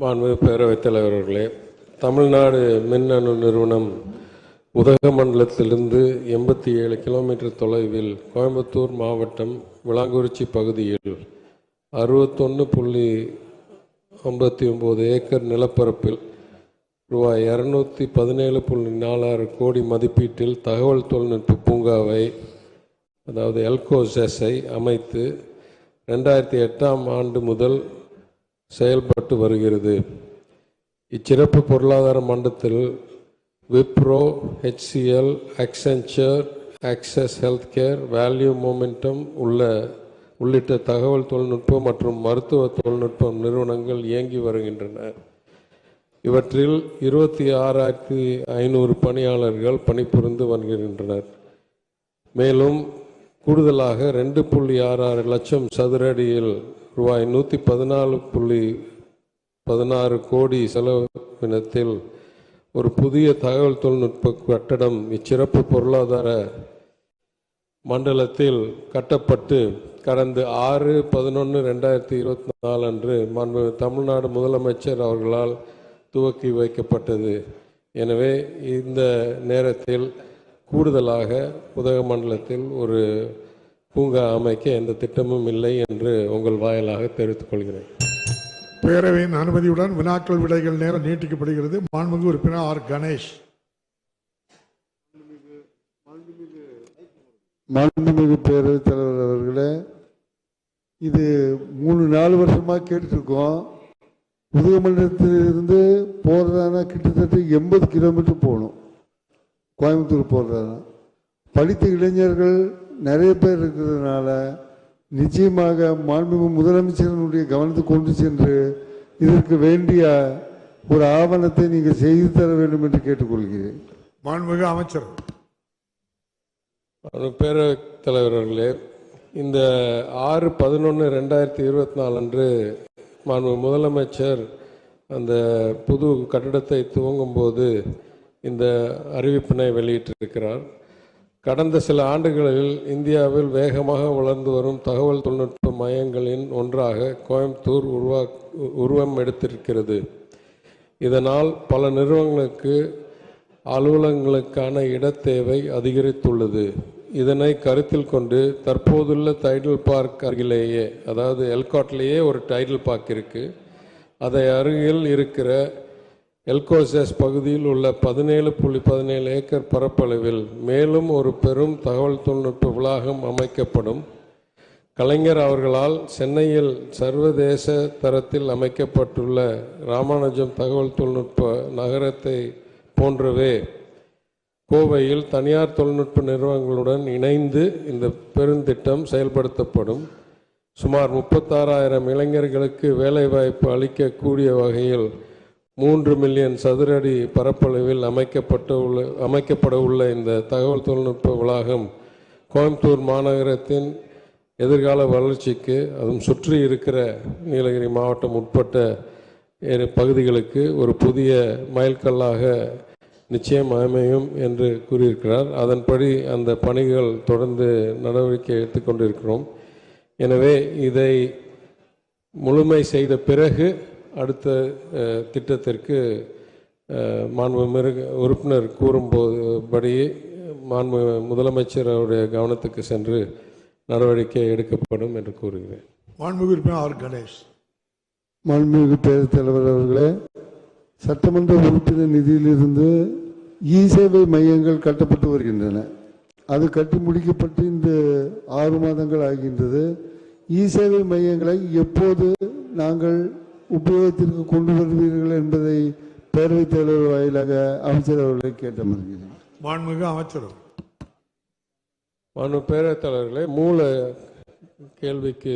மாண்பு பேரவைத் தலைவர்களே தமிழ்நாடு மின்னணு நிறுவனம் உதகமண்டலத்திலிருந்து எண்பத்தி ஏழு கிலோமீட்டர் தொலைவில் கோயம்புத்தூர் மாவட்டம் விளாங்குறிச்சி பகுதியில் அறுபத்தொன்று புள்ளி ஐம்பத்தி ஒம்பது ஏக்கர் நிலப்பரப்பில் ரூபாய் இரநூத்தி பதினேழு புள்ளி நாலாறு கோடி மதிப்பீட்டில் தகவல் தொழில்நுட்ப பூங்காவை அதாவது எல்கோசஸை அமைத்து ரெண்டாயிரத்தி எட்டாம் ஆண்டு முதல் செயல்பட்டு வருகிறது. இச்சிறப்பு பொருளாதார மண்டத்தில் Wipro HCL Accenture Access health care value momentum உள்ள உள்ளிட்ட தகவல் தொழில்நுட்பம் மற்றும் மருத்துவ தொழில்நுட்பம் நிறுவனங்கள் இயங்கி வருகின்றன. இவற்றில் இருபத்தி ஆறாயிரத்தி ஐநூறு பணியாளர்கள் பணிபுரிந்து வருகின்றனர். மேலும் கூடுதலாக ரெண்டு புள்ளி ஆறு ஆறு லட்சம் சதுர அடியில் ரூபாய் நூற்றி பதினாலு புள்ளி பதினாறு கோடி செலவினத்தில் ஒரு புதிய தகவல் தொழில்நுட்ப கட்டடம் இச்சிறப்பு பொருளாதார மண்டலத்தில் கட்டப்பட்டு கடந்த ஆறு பதினொன்று ரெண்டாயிரத்தி இருபத்தி நாலு அன்று மாண்பு தமிழ்நாடு முதலமைச்சர் அவர்களால் துவக்கி வைக்கப்பட்டது. எனவே இந்த நேரத்தில் கூடுதலாக உதகமண்டலத்தில் ஒரு பூங்கா அமைக்க எந்த திட்டமும் இல்லை என்று உங்கள் வாயிலாக தெரிவித்துக் கொள்கிறேன். பேரவையின் அனுமதியுடன் வினாக்கள் விடைகள் நேரம் நீட்டிக்கப்படுகிறது. மாண்புமிகு உறுப்பினர் ஆர். கணேஷ். மாண்புமிகு பேரவைத் தலைவர் அவர்களே இது மூணு நாலு வருஷமா கேட்டுருக்கோம் உதகமண்டலத்திலிருந்து போகிறதானா கிட்டத்தட்ட எண்பது கிலோமீட்டர் போகணும். கோயம்புத்தூர் போகிறதானா படித்த இளைஞர்கள் நிறைய பேர் இருக்கிறதுனால நிச்சயமாக மாண்புமிகு முதலமைச்சரினுடைய கவனத்துக்கு கொண்டு சென்று இதற்கு வேண்டிய ஒரு ஆவணத்தை நீங்கள் செய்து தர வேண்டும் என்று கேட்டுக்கொள்கிறேன். மாண்புமிகு அமைச்சர். பேரவைத் தலைவர்களே இந்த ஆறு பதினொன்று ரெண்டாயிரத்தி இருபத்தி நாலு அன்று மாண்பு முதலமைச்சர் அந்த புது கட்டடத்தை துவங்கும்போது இந்த அறிவிப்பினை வெளியிட்டிருக்கிறார். கடந்த சில ஆண்டுகளில் இந்தியாவில் வேகமாக வளர்ந்து வரும் தகவல் தொழில்நுட்ப மையங்களின் ஒன்றாக கோயம்புத்தூர் உருவா உருவம் எடுத்திருக்கிறது. இதனால் பல நிறுவனங்களுக்கு அலுவலகங்களுக்கான இடத்தேவை அதிகரித்துள்ளது. இதனை கருத்தில் கொண்டு தற்போதுள்ள டைடல் பார்க் அருகிலேயே அதாவது எல்காட்லேயே ஒரு டைடல் பார்க் இருக்குது அதை அருகில் இருக்கிற எல்கோசஸ் பகுதியில் உள்ள பதினேழு புள்ளி பதினேழு ஏக்கர் பரப்பளவில் மேலும் ஒரு பெரும் தகவல் தொழில்நுட்ப வளாகம் அமைக்கப்படும். கலைஞர் அவர்களால் சென்னையில் சர்வதேச தரத்தில் அமைக்கப்பட்டுள்ள ராமானுஜம் தகவல் தொழில்நுட்ப நகரத்தை போன்றவே கோவையில் தனியார் தொழில்நுட்ப நிறுவனங்களுடன் இணைந்து இந்த பெருந்திட்டம் செயல்படுத்தப்படும். சுமார் முப்பத்தாறாயிரம் இளைஞர்களுக்கு வேலைவாய்ப்பு அளிக்கக்கூடிய வகையில் மூன்று மில்லியன் சதுர அடி பரப்பளவில் அமைக்கப்பட்ட உள்ள அமைக்கப்பட உள்ள இந்த தகவல் தொழில்நுட்ப வளாகம் கோயம்புத்தூர் மாநகரத்தின் எதிர்கால வளர்ச்சிக்கு அதுவும் சுற்றி இருக்கிற நீலகிரி மாவட்டம் உட்பட்ட பகுதிகளுக்கு ஒரு புதிய மைல்கல்லாக நிச்சயம் அமையும் என்று கூறியிருக்கிறார். அதன்படி அந்த பணிகள் தொடர்ந்து நடவடிக்கை எடுத்துக்கொண்டிருக்கிறோம் எனவே இதை முழுமை செய்த பிறகு அடுத்த திட்டத்திற்கு அஹ், மாண்பு மிருக உறுப்பினர் கூறும்போது படி மாண்பு முதலமைச்சர் அவருடைய கவனத்துக்கு சென்று நடவடிக்கை எடுக்கப்படும் என்று கூறுகிறேன். மாண்புமிகு உறுப்பினர் ஆர். கணேஷ். மாண்புமிகு பேரவைத் தலைவர் அவர்களே சட்டமன்ற உறுப்பினர் நிதியிலிருந்து இ சேவை மையங்கள் கட்டப்பட்டு வருகின்றன. அது கட்டி முடிக்கப்பட்டு இந்த ஆறு மாதங்கள் ஆகின்றது. இ சேவை மையங்களை எப்போது நாங்கள் உபயோகத்திற்கு கொண்டு வருவீர்கள் என்பதை பேரவைத் தலைவர் வாயிலாக அமைச்சர் அவர்களை கேட்ட மறுகிறேன் மாண்புமிகு அமைச்சர் மாண்பு பேரவைத் தலைவர்களே மூல கேள்விக்கு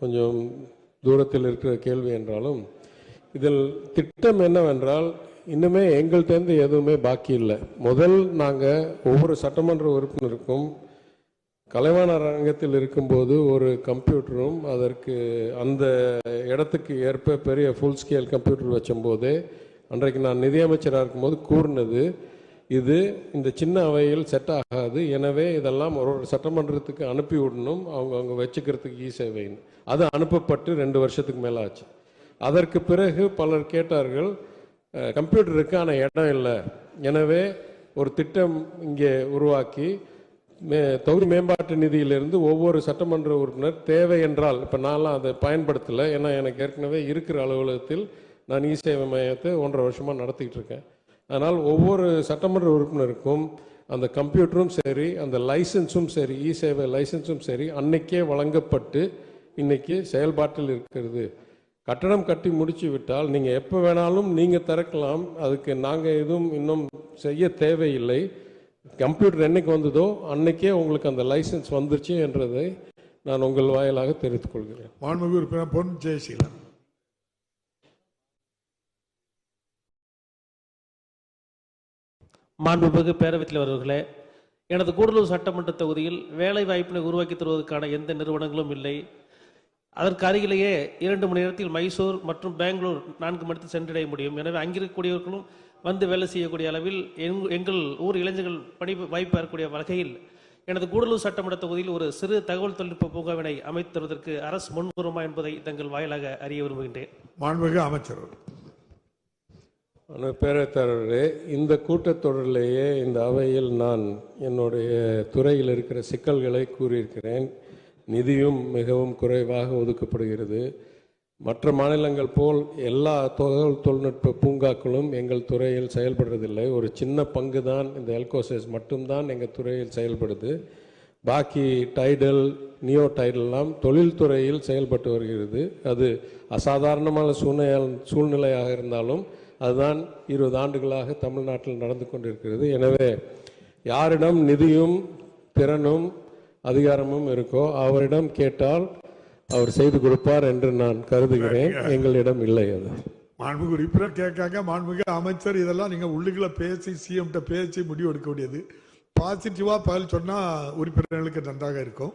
கொஞ்சம் தூரத்தில் இருக்கிற கேள்வி என்றாலும் இதில் திட்டம் என்னவென்றால் இன்னுமே எங்கள்கிட்டேருந்து எதுவுமே பாக்கி இல்லை. முதல் நாங்கள் ஒவ்வொரு சட்டமன்ற உறுப்பினருக்கும் கலைவாணர் அரங்கத்தில் இருக்கும்போது ஒரு கம்ப்யூட்டரும் அதற்கு அந்த இடத்துக்கு ஏற்ப பெரிய ஃபுல் ஸ்கேல் கம்ப்யூட்டர் வச்சும்போது அன்றைக்கு நான் நிதியமைச்சராக இருக்கும்போது கூறினது இது இந்த சின்ன அவையில் செட் ஆகாது எனவே இதெல்லாம் ஒரு ஒரு சட்டமன்றத்துக்கு அனுப்பி விடணும் அவங்க அவங்க வச்சுக்கிறதுக்கு இ சேவைன்னு அது அனுப்பப்பட்டு ரெண்டு வருஷத்துக்கு மேலே ஆச்சு. அதற்கு பிறகு பலர் கேட்டார்கள் கம்ப்யூட்டருக்கு கம்ப்யூட்டர் இருக்கு ஆனால் இடம் இல்லை. எனவே ஒரு திட்டம் இங்கே உருவாக்கி மே தொகுதி மேம்பாட்டு நிதியிலிருந்து ஒவ்வொரு சட்டமன்ற உறுப்பினர் தேவை என்றால் இப்போ நான்லாம் அதை பயன்படுத்தலை ஏன்னா எனக்கு ஏற்கனவே இருக்கிற அலுவலகத்தில் நான் இ சேவை மையத்தை ஒன்றரை வருஷமாக நடத்திக்கிட்டு இருக்கேன். அதனால் ஒவ்வொரு சட்டமன்ற உறுப்பினருக்கும் அந்த கம்ப்யூட்டரும் சரி அந்த லைசன்ஸும் சரி இ சேவை லைசன்ஸும் சரி அன்னைக்கே வழங்கப்பட்டு இன்னைக்கு செயல்பாட்டில் இருக்கிறது. கட்டடம் கட்டி முடிச்சு விட்டால் நீங்கள் எப்போ வேணாலும் நீங்கள் திறக்கலாம் அதுக்கு நாங்கள் எதுவும் இன்னும் செய்ய தேவையில்லை. கம்ப்யூட்டர் என்னைக்கு வந்ததோ அன்னைக்கே உங்களுக்கு அந்த லைசன்ஸ் வந்துருச்சு என்றதை நான் உங்கள் வாயிலாக தெரிவித்துக் கொள்கிறேன். மாண்புமிகு உறுப்பினர் பொன் ஜெயசீலன். மாண்புமிகு பேரவைத் தலைவர் அவர்களே எனது கூடலூர் சட்டமன்ற தொகுதியில் வேலை வாய்ப்பினை உருவாக்கி தருவதற்கான எந்த நிறுவனங்களும் இல்லை. அதற்கு அருகிலேயே இரண்டு மணி நேரத்தில் மைசூர் மற்றும் பெங்களூர் நான்கு மணி நேரத்தில் சென்றடைய முடியும். எனவே அங்கிருக்கக்கூடியவர்களும் வந்து வேலை செய்யக்கூடிய அளவில் எங்- எங்கள் ஊர் இளைஞர்கள் பணி வாய்ப்பு பெறக்கூடிய வகையில் எனது கூடலூர் சட்டமன்ற தொகுதியில் ஒரு சிறு தகவல் தொழில்நுட்ப பூங்காவினை அமைத்து தருவதற்கு அரசு முன்வருமா என்பதை தங்கள் வாயிலாக அறிய விரும்புகின்றேன். மாண்புமிகு அமைச்சர் பேரத்தரவரே இந்த கூட்டத்தொடரிலேயே இந்த அவையில் நான் என்னுடைய துறையில் இருக்கிற சிக்கல்களை கூறியிருக்கிறேன். நிதியும் மிகவும் குறைவாக ஒதுக்கப்படுகிறது. மற்ற மாநிலங்கள் போல் எல்லா தகவல் தொழில்நுட்ப பூங்காக்களும் எங்கள் துறையில் செயல்படுறதில்லை. ஒரு சின்ன பங்கு தான் இந்த எல்கோசஸ் மட்டும்தான் எங்கள் துறையில் செயல்படுது. பாக்கி டைடல் நியோ டைடல்லாம் தொழில்துறையில் செயல்பட்டு வருகிறது. அது அசாதாரணமான சூழ்நிலை சூழ்நிலையாக இருந்தாலும் அதுதான் இருபது ஆண்டுகளாக தமிழ்நாட்டில் நடந்து கொண்டிருக்கிறது. எனவே யாரிடம் நிதியும் திறனும் அதிகாரமும் இருக்கோ அவரிடம் கேட்டால் அவர் செய்து கொடுப்பார் என்று நான் கருதுகிறேன். எங்களிடம் இல்லை அது. மாண்புமிகு உறுப்பினர் கேட்காங்க. மாண்புமிகு அமைச்சர் இதெல்லாம் நீங்கள் உள்ளுக்குள்ள பேசி சிஎம்கிட்ட பேசி முடிவு எடுக்க முடியாது பாசிட்டிவாக பதில் சொன்னால் உறுப்பினர்களுக்கு நன்றாக இருக்கும்.